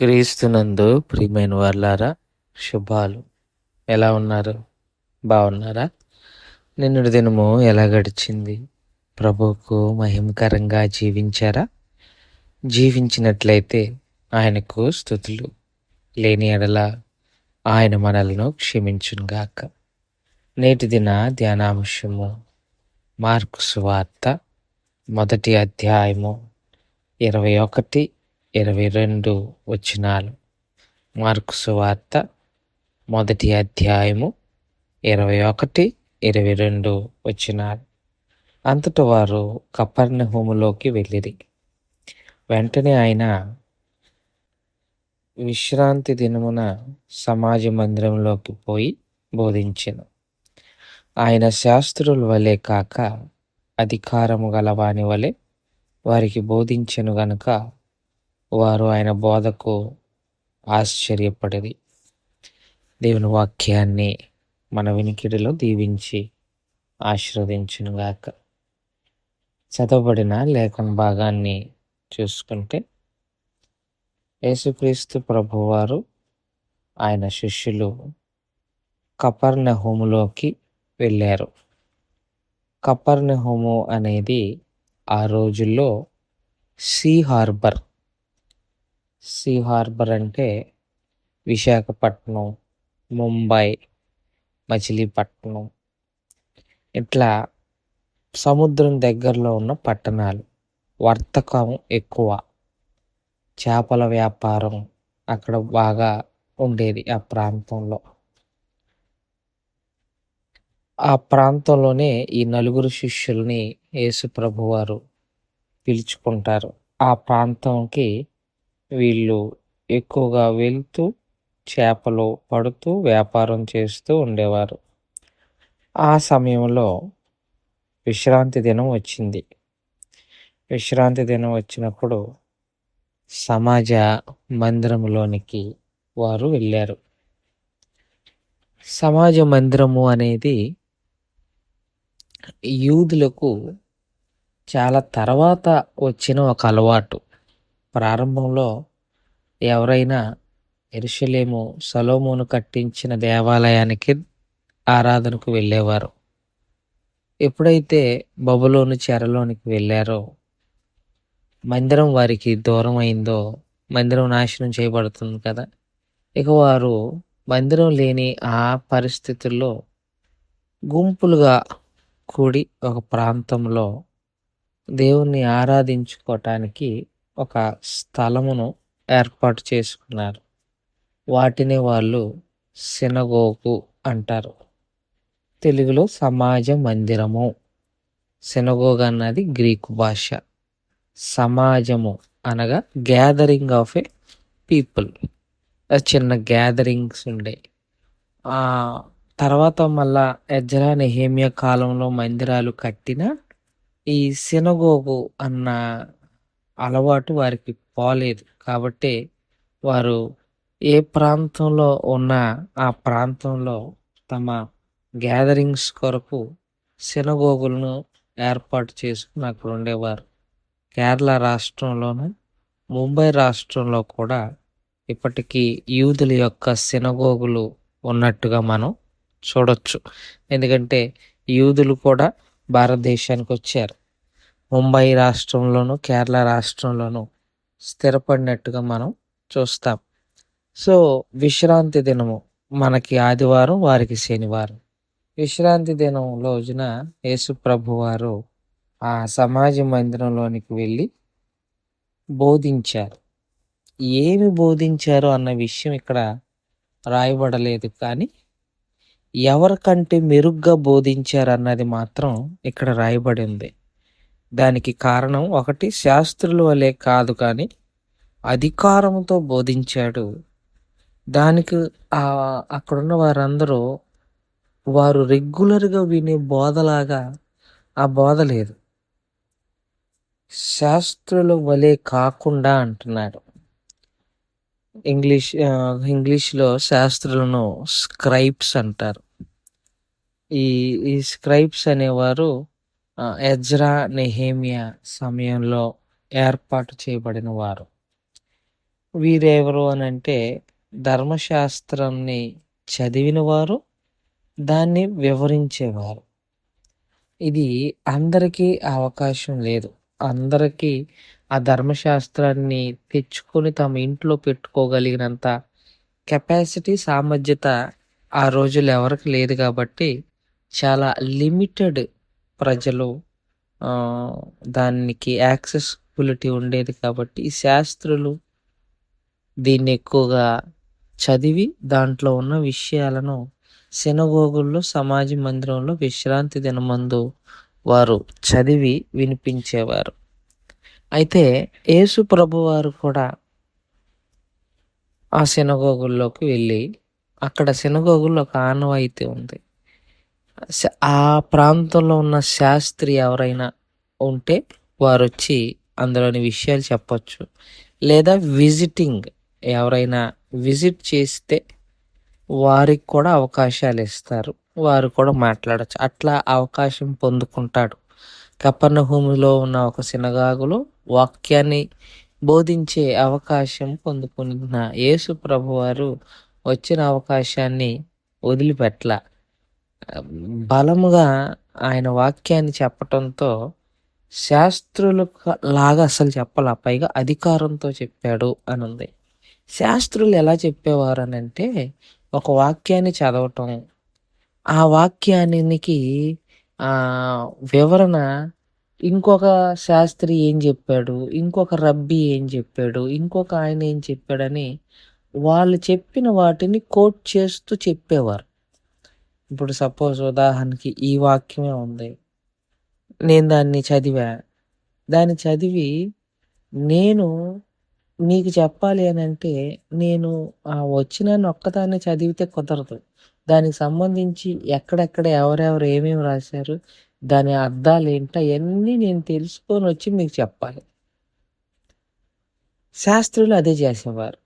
క్రీస్తునందు ప్రియమైన వాళ్ళారా శుభాలు. ఎలా ఉన్నారు? బాగున్నారా నిన్నటి దినము ఎలా గడిచింది? ప్రభువుకు మహిమకరంగా జీవించారా? జీవించినట్లయితే ఆయనకు స్థుతులు లేని ఎడల ఆయన మనలను క్షమించునుగాక నేటి దిన ధ్యానాంశము మార్కు సువార్త మొదటి అధ్యాయము ఇరవై ఒకటి ఇరవై రెండు వచనాలు. మార్కు సువార్త మొదటి అధ్యాయము ఇరవై ఒకటి ఇరవై రెండు వచనాలు. అంతట వారు కపర్ణహోములోకి వెళ్ళిరి. వెంటనే ఆయన విశ్రాంతి దినమున సమాజ మందిరంలోకి పోయి బోధించెను. ఆయన శాస్త్రుల వలె కాక అధికారము గలవాని వలె వారికి బోధించెను గనుక వారు ఆయన బోధకు ఆశ్చర్యపడేది దేవుని వాక్యాన్ని మన వినికిడిలో దీవించి ఆశీర్వదించునుగాక. చదవబడిన లేఖన భాగాన్ని చూసుకుంటే యేసుక్రీస్తు ప్రభువారు ఆయన శిష్యులు కపర్ణహోములోకి వెళ్ళారు. కపర్ణహోము అనేది ఆ రోజుల్లో సీ హార్బర్ సీ హార్బర్ అంటే విశాఖపట్నం ముంబై మచిలీపట్నం. ఇట్లా సముద్రం దగ్గరలో ఉన్న పట్టణాలు. వర్తకం ఎక్కువ. చేపల వ్యాపారం అక్కడ బాగా ఉండేది ఆ ప్రాంతంలో. ఆ ప్రాంతంలోనే ఈ నలుగురు శిష్యుల్ని యేసు ప్రభువారు పిలుచుకుంటారు. ఆ ప్రాంతంకి వీళ్ళు ఎక్కువగా వెళ్తూ చేపలు పడుతూ వ్యాపారం చేస్తూ ఉండేవారు. ఆ సమయంలో విశ్రాంతి దినం వచ్చింది. విశ్రాంతి దినం వచ్చినప్పుడు సమాజ మందిరంలోనికి వారు వెళ్ళారు. సమాజ మందిరము అనేది యూదులకు చాలా తర్వాత వచ్చిన ఒక అలవాటు. ప్రారంభంలో ఎవరైనా ఎరుషలేము సలోమును కట్టించిన దేవాలయానికి ఆరాధనకు వెళ్ళేవారు. ఎప్పుడైతే బబులోను చెరలోనికి వెళ్ళారో మందిరం వారికి దూరం అయిందో మందిరం నాశనం చేయబడుతుంది కదా ఇక వారు మందిరం లేని ఆ పరిస్థితుల్లో గుంపులుగా కూడి ఒక ప్రాంతంలో దేవుణ్ణి ఆరాధించుకోవటానికి ఒక స్థలమును ఏర్పాటు చేసుకున్నారు. వాటిని వాళ్ళు సినగోగు అంటారు. తెలుగులో సమాజ మందిరము. సినగోగ్ అన్నది గ్రీకు భాష. సమాజము అనగా గ్యాదరింగ్ ఆఫ్ ఏ పీపుల్ చిన్న గ్యాదరింగ్స్ ఉండే. తర్వాత మళ్ళా ఎజ్రా నెహేమియా కాలంలో మందిరాలు కట్టిన ఈ సినగోగు అన్న అలవాటు వారికి పోలేదు. కాబట్టి వారు ఏ ప్రాంతంలో ఉన్న ఆ ప్రాంతంలో తమ గ్యాదరింగ్స్ కొరకు సినగోగులను ఏర్పాటు చేసుకుని అక్కడ ఉండేవారు. కేరళ రాష్ట్రంలోను ముంబై రాష్ట్రంలో కూడా ఇప్పటికీ యూదుల యొక్క సినగోగులు ఉన్నట్టుగా మనం చూడొచ్చు. ఎందుకంటే యూదులు కూడా భారతదేశానికి వచ్చారు. ముంబై రాష్ట్రంలోను కేరళ రాష్ట్రంలోను స్థిరపడినట్టుగా మనం చూస్తాం. సో విశ్రాంతి దినము మనకి ఆదివారం వారికి శనివారం. విశ్రాంతి దినం రోజున యేసు ప్రభు వారు ఆ సమాజ మందిరంలోనికి వెళ్ళి బోధించారు. ఏమి బోధించారు అన్న విషయం ఇక్కడ రాయబడలేదు కానీ ఎవరికంటే మెరుగ్గా బోధించారు అన్నది మాత్రం ఇక్కడ రాయబడి ఉంది దానికి కారణం ఒకటి శాస్త్రుల వలె కాదు కానీ అధికారంతో బోధించాడు. దానికి అక్కడున్న వారందరూ వారు రెగ్యులర్గా వినే బోధలాగా ఆ బోధ లేదు. శాస్త్రుల వలె కాకుండా అంటున్నాడు. ఇంగ్లీష్ ఇంగ్లీష్లో శాస్త్రులను స్క్రైబ్స్ అంటారు. ఈ ఈ స్క్రైబ్స్ అనేవారు ఎజ్రా నెహేమియా సమయంలో ఏర్పాటు చేయబడిన వారు. వీరెవరు అని అంటే ధర్మశాస్త్రాన్ని చదివిన వారు దాన్ని వివరించేవారు. ఇది అందరికీ అవకాశం లేదు. అందరికీ ఆ ధర్మశాస్త్రాన్ని తెచ్చుకొని తమ ఇంట్లో పెట్టుకోగలిగినంత కెపాసిటీ సామర్థ్యత ఆ రోజులు ఎవరికి లేదు కాబట్టి చాలా లిమిటెడ్ ప్రజలు దానికి యాక్సెసిబిలిటీ ఉండేది కాబట్టి ఈ శాస్త్రులు దీన్ని ఎక్కువగా చదివి దాంట్లో ఉన్న విషయాలను శనగోగుల్లో సమాజ మందిరంలో విశ్రాంతి దినమందు వారు చదివి వినిపించేవారు. అయితే యేసు ప్రభువారు కూడా ఆ శనగోగుల్లోకి వెళ్ళి అక్కడ శనగోగుల్లో ఒక ఆనవాయితీ ఉంది. ఆ ప్రాంతంలో ఉన్న శాస్త్రి ఎవరైనా ఉంటే వారు వచ్చి అందులోని విషయాలు చెప్పచ్చు. లేదా విజిటింగ్ ఎవరైనా విజిట్ చేస్తే వారికి కూడా అవకాశాలు ఇస్తారు. వారు కూడా మాట్లాడచ్చు. అట్లా అవకాశం పొందుకుంటాడు. కపర్ణహూమిలో ఉన్న ఒక సినగాగులో వాక్యాన్ని బోధించే అవకాశం పొందుకున్న యేసు ప్రభువారు వచ్చిన అవకాశాన్ని వదిలిపెట్టల బలముగా ఆయన వాక్యాన్ని చెప్పటంతో శాస్త్రులు లాగా అసలు చెప్పాల? పైగా అధికారంతో చెప్పాడు అని ఉంది శాస్త్రులు ఎలా చెప్పేవారు అని అంటే ఒక వాక్యాన్ని చదవటం ఆ వాక్యానికి వివరణ ఇంకొక శాస్త్రి ఏం చెప్పాడు ఇంకొక రబ్బీ ఏం చెప్పాడు ఇంకొక ఆయన ఏం చెప్పాడని వాళ్ళు చెప్పిన వాటిని కోట్ చేస్తూ చెప్పేవారు. ఇప్పుడు సపోజ్ ఉదాహరణకి ఈ వాక్యమే ఉంది. నేను దాన్ని చదివా. దాన్ని చదివి నేను నీకు చెప్పాలి అని అంటే నేను ఆ వచ్చిన ఒక్కదాన్ని చదివితే కుదరదు. దానికి సంబంధించి ఎక్కడెక్కడ ఎవరెవరు ఏమేమి రాశారు దాని అర్థాలు ఏంటో అవన్నీ నేను తెలుసుకొని వచ్చి మీకు చెప్పాలి. శాస్త్రులు అదే చేసేవారు.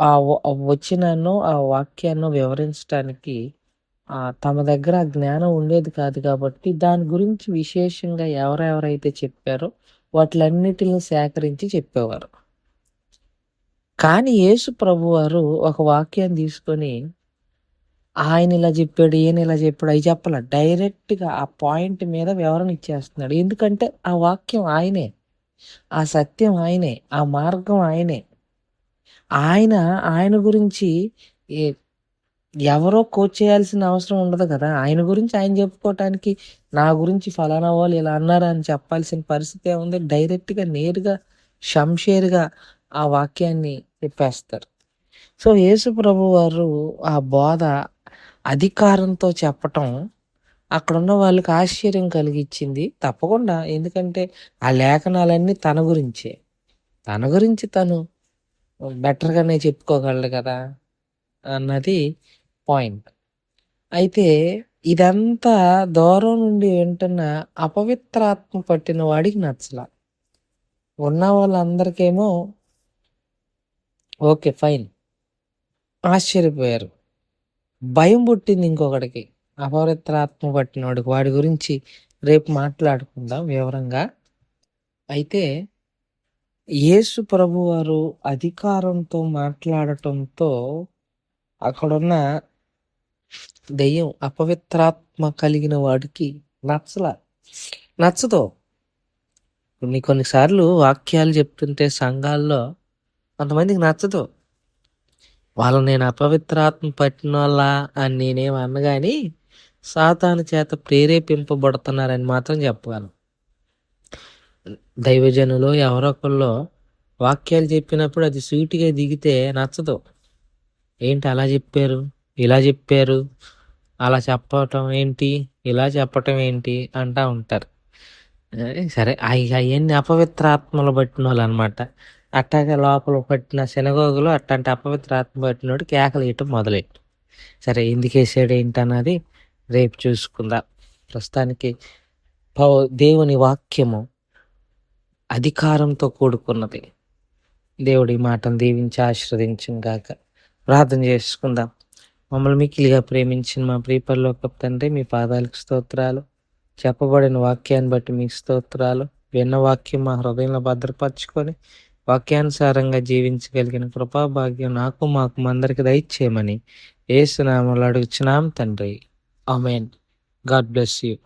ఆ వచ్చినను ఆ వాక్యాన్ని వివరించడానికి తమ దగ్గర జ్ఞానం ఉండేది కాదు కాబట్టి దాని గురించి విశేషంగా ఎవరెవరైతే చెప్పారో వాటిలన్నిటిని సేకరించి చెప్పేవారు. కానీ యేసు ప్రభువారు ఒక వాక్యాన్ని తీసుకొని ఆయన ఇలా చెప్పాడు ఈయన ఇలా చెప్పాడు అవి చెప్పాల. డైరెక్ట్గా ఆ పాయింట్ మీద వివరణ ఇచ్చేస్తున్నాడు. ఎందుకంటే ఆ వాక్యం ఆయనే ఆ సత్యం ఆయనే ఆ మార్గం ఆయనే. ఆయన ఆయన గురించి ఎవరో కోచ్ చేయాల్సిన అవసరం ఉండదు కదా. ఆయన గురించి ఆయన చెప్పుకోవటానికి నా గురించి ఫలానా వాళ్ళు ఇలా అన్నారు అని చెప్పాల్సిన పరిస్థితి ఏముంది? డైరెక్ట్గా నేరుగా షంషేర్గా ఆ వాక్యాన్ని చెప్పేస్తారు. సో యేసు ప్రభు వారు ఆ బోధ అధికారంతో చెప్పటం అక్కడున్న వాళ్ళకి ఆశ్చర్యం కలిగించింది తప్పకుండా. ఎందుకంటే ఆ లేఖనాలన్నీ తన గురించే. తన గురించి తను బెటర్గానే చెప్పుకోగలడు కదా అన్నది పాయింట్. అయితే ఇదంతా దూరం నుండి వింటున్న అపవిత్రాత్మ పట్టిన వాడికి నచ్చల. ఉన్న వాళ్ళందరికేమో ఓకే ఫైన్. ఆశ్చర్యపోయారు. భయం పుట్టింది ఇంకొకడికి. అపవిత్రాత్మ పట్టినవాడికి వాడి గురించి రేపు మాట్లాడుకుందాం వివరంగా. అయితే యేసు ప్రభువారు అధికారంతో మాట్లాడటంతో అక్కడున్న దెయ్యం అపవిత్రాత్మ కలిగిన వాడికి నచ్చల. నచ్చదు. కొన్ని కొన్నిసార్లు వాక్యాలు చెప్తుంటే సంఘాల్లో కొంతమందికి నచ్చదు. వాళ్ళు నేను అపవిత్రాత్మ పట్టిన వాళ్ళ అని నేనేం అన్నగాని సాతాను చేత ప్రేరేపింపబడుతున్నారని మాత్రం చెప్పగలను. దైవజనులు ఎవరొకళ్ళు వాక్యాలు చెప్పినప్పుడు అది స్వీట్గా దిగితే నచ్చదు. ఏంటి అలా చెప్పారు? ఇలా చెప్పారు? అలా చెప్పటం ఏంటి? ఇలా చెప్పటం ఏంటి? అంటా ఉంటారు. సరే అవన్నీ అపవిత్రాత్మలు పట్టిన వాళ్ళు అనమాట అట్టాగే లోపల పట్టిన శనగోగులు అట్లాంటి అపవిత్రాత్మ పట్టినోడు కేకలు వేయటం మొదలెట్టు. సరే ఎందుకు వేసాడు ఏంటన్నది రేపు చూసుకుందాం. ప్రస్తుతానికి పౌ దేవుని వాక్యము అధికారంతో కూడుకున్నది. దేవుడి మాటను దీవించి ఆశ్రవదించం గాక. ప్రార్థన చేసుకుందాం. మమ్మల్ని మిక్కిలిగా ప్రేమించిన మా ప్రీపర్లోక తండ్రి మీ పాదాలకు స్తోత్రాలు. చెప్పబడిన వాక్యాన్ని బట్టి మీకు స్తోత్రాలు. విన్న వాక్యం మా హృదయంలో భద్రపరచుకొని వాక్యానుసారంగా జీవించగలిగిన కృపా భాగ్యం నాకు మాకు అందరికి దయచేయమని ఏసునామలు అడుగుచున్నాం తండ్రి. ఆమెన్. God bless you.